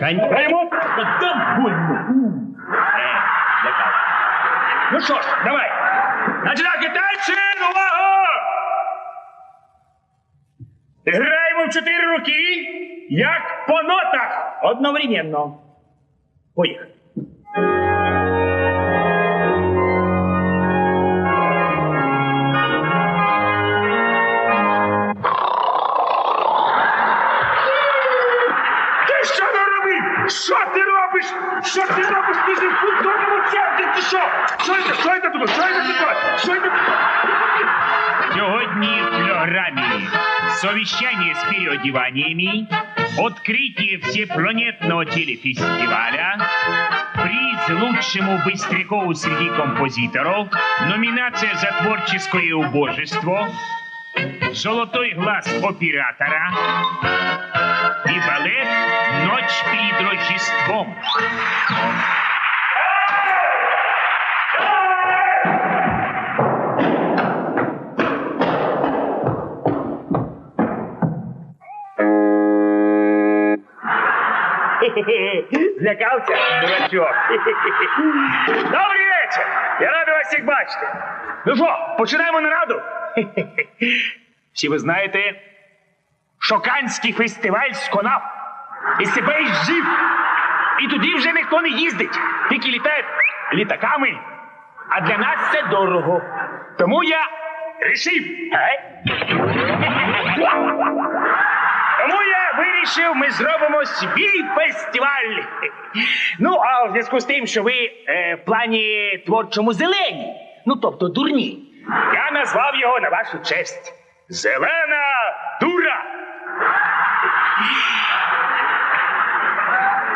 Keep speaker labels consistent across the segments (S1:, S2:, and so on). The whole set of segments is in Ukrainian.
S1: Кань...
S2: Граємо?
S1: Дам больно. Е. Ну що ж, давай. Начинай так, китайці, увага! Граємо в чотири руки, як по нотах. Одновременно. Поїхали.
S3: Совещание с переодеваниями, открытие всепланетного телефестиваля, приз лучшему быстрякову среди композиторов, номинация за творческое убожество, золотой глаз оператора и балет «Ночь перед Рождеством».
S1: Злякався, дурачок. Добрий вечір! Я радий вас всіх бачити. Ну що, починаємо нараду? Всі ви знаєте, що Канський фестиваль сконав і себе жив. І туди вже ніхто не їздить, тільки літають літаками. А для нас це дорого. Тому я рішив е? Тому я вирішив, ми зробимо свій фестиваль. Ну, а в зв'язку з тим, що ви е, в плані творчому зелені, ну тобто дурні, я назвав його на вашу честь. Зелена дура.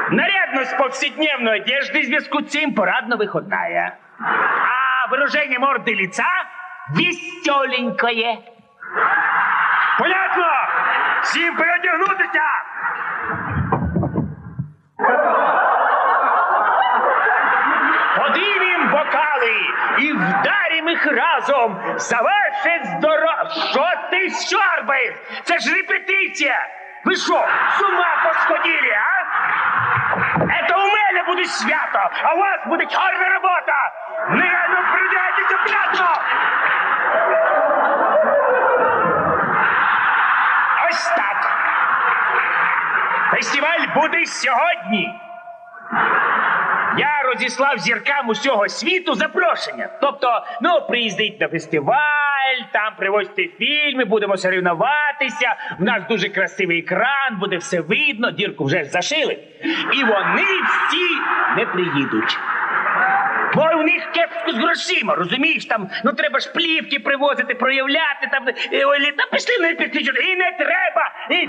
S1: Нарядность повседневной одежды в зв'язку з цим парадно-выходная. А выражение морды лица веселенькое. Всім переодягнутися! Подивім бокали і вдарім їх разом за ваше здоров'я. Що ти щорбаєш? Це ж репетиція! Ви що, з ума посходили, а? Это у мене буде свято, а у вас буде чорна робота! Негайно придайтеся п'ятно! Ось так. Фестиваль буде сьогодні. Я розіслав зіркам усього світу запрошення. Тобто, ну, приїздить на фестиваль, там привозьте фільми, будемо соревнуватися. У нас дуже красивий екран, буде все видно, дірку вже зашили. І вони всі не приїдуть. Бо у них кепсько з грошима, розумієш? Там ну треба ж плівки привозити, проявляти там. е, Ой, та пішли на репетицію. І не треба! І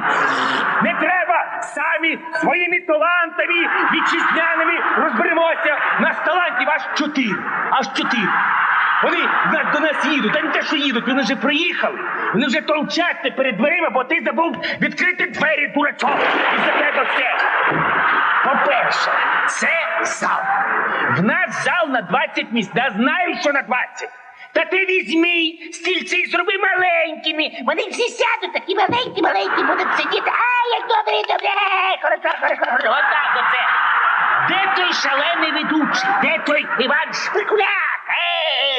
S1: не треба! Самі своїми талантами вітчизняними розберемося. Нас талантів аж чотири. Аж чотири. Вони до нас їдуть, та не те, що їдуть, вони вже приїхали. Вони вже толчаться перед дверима, бо ти забув відкрити двері, дурачок. І за тебе все. По-перше, це зал. В нас зал на 20 місць. Да знаю, що на 20. Та ти візьми стільці зроби маленькими.
S4: Вони всі сядуть, такі маленькі, маленькі будуть сидіти. А, як добре, добре, хорошо, хорошо, хорошо.
S1: Отак оце. Де той шалений ведучий? Де той Іван Шпикуляк?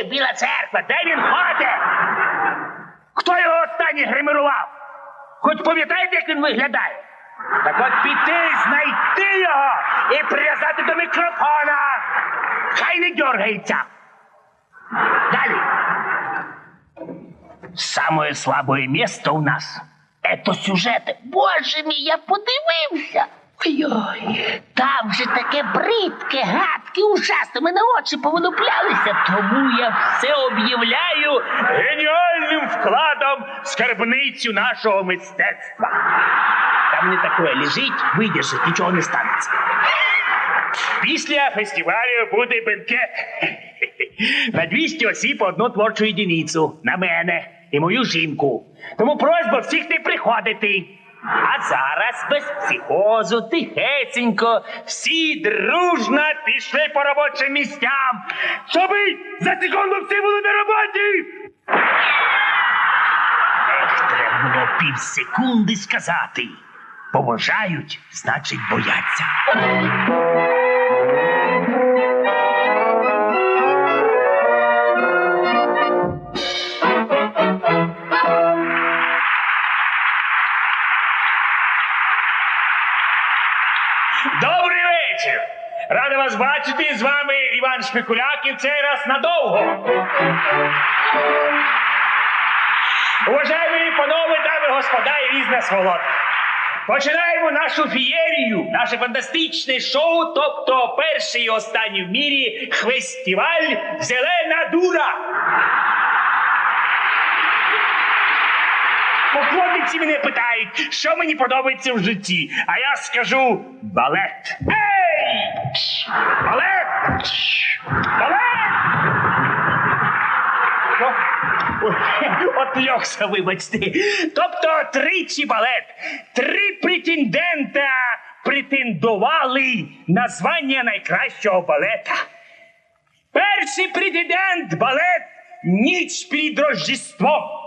S1: Е, Біла церква, де він ходить? Хто його останній гримірував? Хоч пам'ятаєте, як він виглядає? Так от піти, знайти його і прив'язати до мікрофона. Хай не дергається. Далі. Самое слабое место у нас – это сюжеты.
S4: Боже мій, я подивився. Ой-ой, там же таке бридке, гадке, ужасно, ми на очі повилуплялися.
S1: Тому я все об'являю геніальним вкладом в скарбницю нашого мистецтва. Там не таке лежить, видержить, нічого не станеться. Після фестивалю буде бенкет. На 200 осіб одну творчу єдиницю. На мене і мою жінку. Тому просьба всіх не приходити. А зараз без психозу, тихесенько, всі дружно пішли по робочим місцям, щоби за секунду всі були на роботі. Ех, треба було пів секунди сказати. Поважають, значить бояться. Добрий вечір! Радий вас бачити. З вами Іван Шпикуляків. Цей раз надовго. Уважаємо панове, дами, господа і різна сволота. Починаємо нашу фієрію, наше фантастичне шоу, тобто перший і останній в мірі фестиваль Зелена дура. Поклонниці мене питають, що мені подобається в житті, а я скажу балет. Ей! Балет! Балет! Льохся, вибачте. Тобто тричі балет. Три претендента претендували на звання найкращого балета. Перший претендент балет Ніч під Рождеством.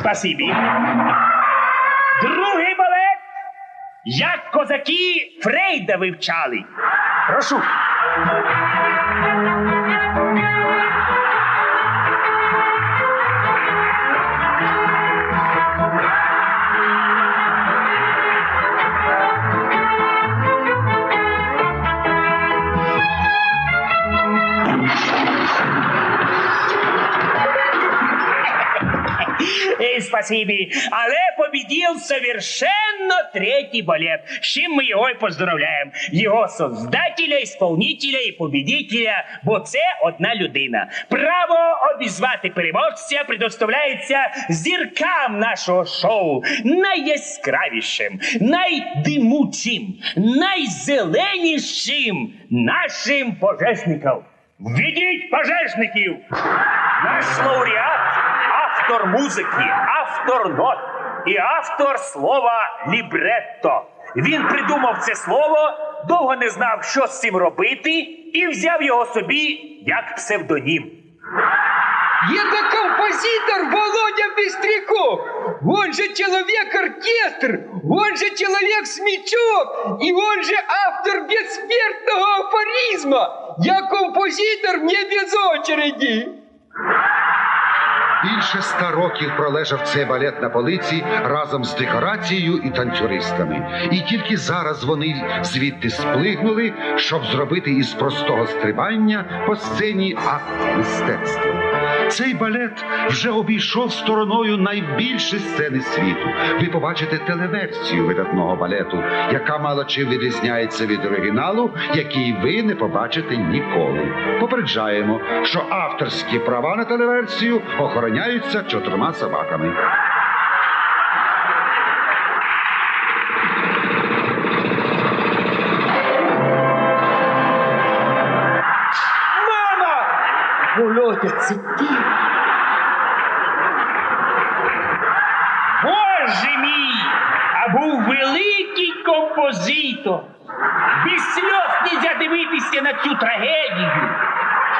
S1: Спасибі. Другий балет. Як козаки Фрейда вивчали. Прошу. Спасибі. Але победил совершенно третій балет. З чим ми його і поздравляємо. Його создателя, исполнителя і победителя, бо це одна людина. Право обізвати переможця предоставляється зіркам нашого шоу. Найяскравішим, найдимучим, найзеленішим нашим пожежникам. Введіть пожежників! Наш лауреат автор музики, автор нот і автор слова лібретто. Він придумав це слово, довго не знав, що з цим робити, і взяв його собі як псевдонім.
S2: Это композитор Володя Бестряков. Он же человек-оркестр, он же человек-смечок, и он же автор бессмертного афоризма. Я композитор, мне без очереди.
S5: Більше ста років пролежав цей балет на полиці разом з декорацією і танцюристами. І тільки зараз вони звідти сплигнули, щоб зробити із простого стрибання по сцені акт мистецтва. Цей балет вже обійшов стороною найбільші сцени світу. Ви побачите телеверсію видатного балету, яка мало чим відрізняється від оригіналу, який ви не побачите ніколи. Попереджаємо, що авторські права на телеверсію охороняються чотирма собаками.
S2: Це?
S1: Боже мій! А був великий композитор. Без сльоз нельзя дивитися на цю трагедію.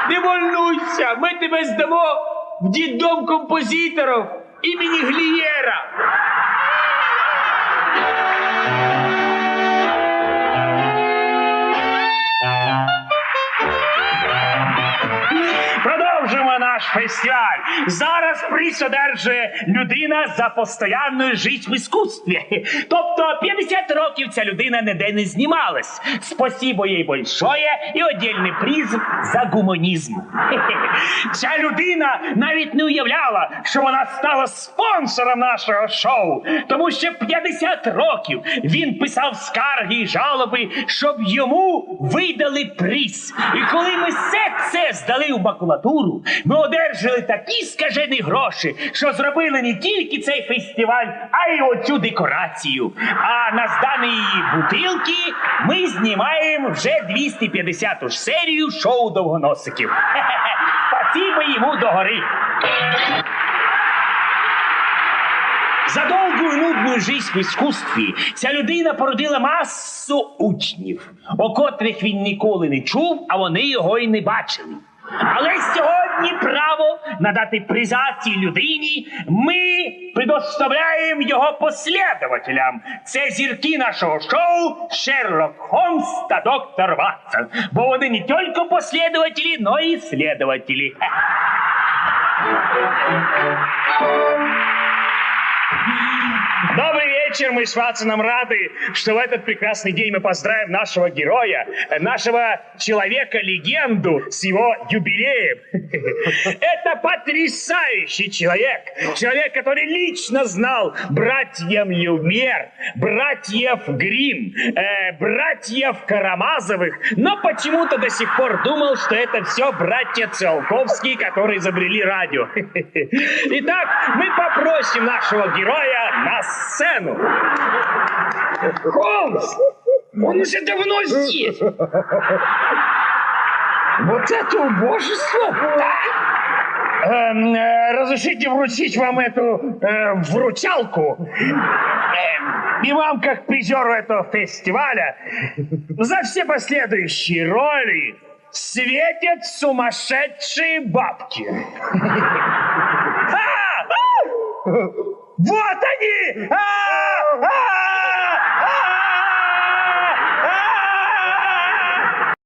S2: Не волнуйся, ми тебе здамо в дідом композиторів імені Глієра.
S1: Фестиваль. Зараз приз одержує людина за постоянну життя в іскусстві. Тобто 50 років ця людина ніде не знімалась. Спасибо їй большое і отдельний приз за гуманізм. Ця людина навіть не уявляла, що вона стала спонсором нашого шоу, тому що 50 років він писав скарги і жалоби, щоб йому видали приз. І коли ми все це здали в макулатуру, ми одержали такі скажені гроші, що зробили не тільки цей фестиваль, а й оцю декорацію. А на здані її бутилки ми знімаємо вже 250-ту ж серію шоу довгоносиків. Хе-хе-хе. Спасибо йому догори. За довгу і нудну жизнь в іскусстві ця людина породила масу учнів, о котрих він ніколи не чув, а вони його й не бачили. Але сьогодні право надати приза цій людині ми предоставляємо його послідователям. Це зірки нашого шоу Шерлок Холмс та доктор Ватсон. Бо вони не тільки послідователі, но і слідователі. Добрый вечер, мы с Ватсоном рады, что в этот прекрасный день мы поздравим нашего героя, нашего человека-легенду с его юбилеем. Это потрясающий человек, человек, который лично знал братьев Люмер, братьев Грим, э, братьев Карамазовых, но почему-то до сих пор думал, что это все братья Циолковские, которые изобрели радио. Итак, мы попросим нашего героя на сцену. Холмс! Он уже давно здесь! Вот это убожество! Эм, э, разрешите вручить вам эту э, вручалку. Эм, и вам, как призеру этого фестиваля, за все последующие роли светят сумасшедшие бабки. Вот они! А! А!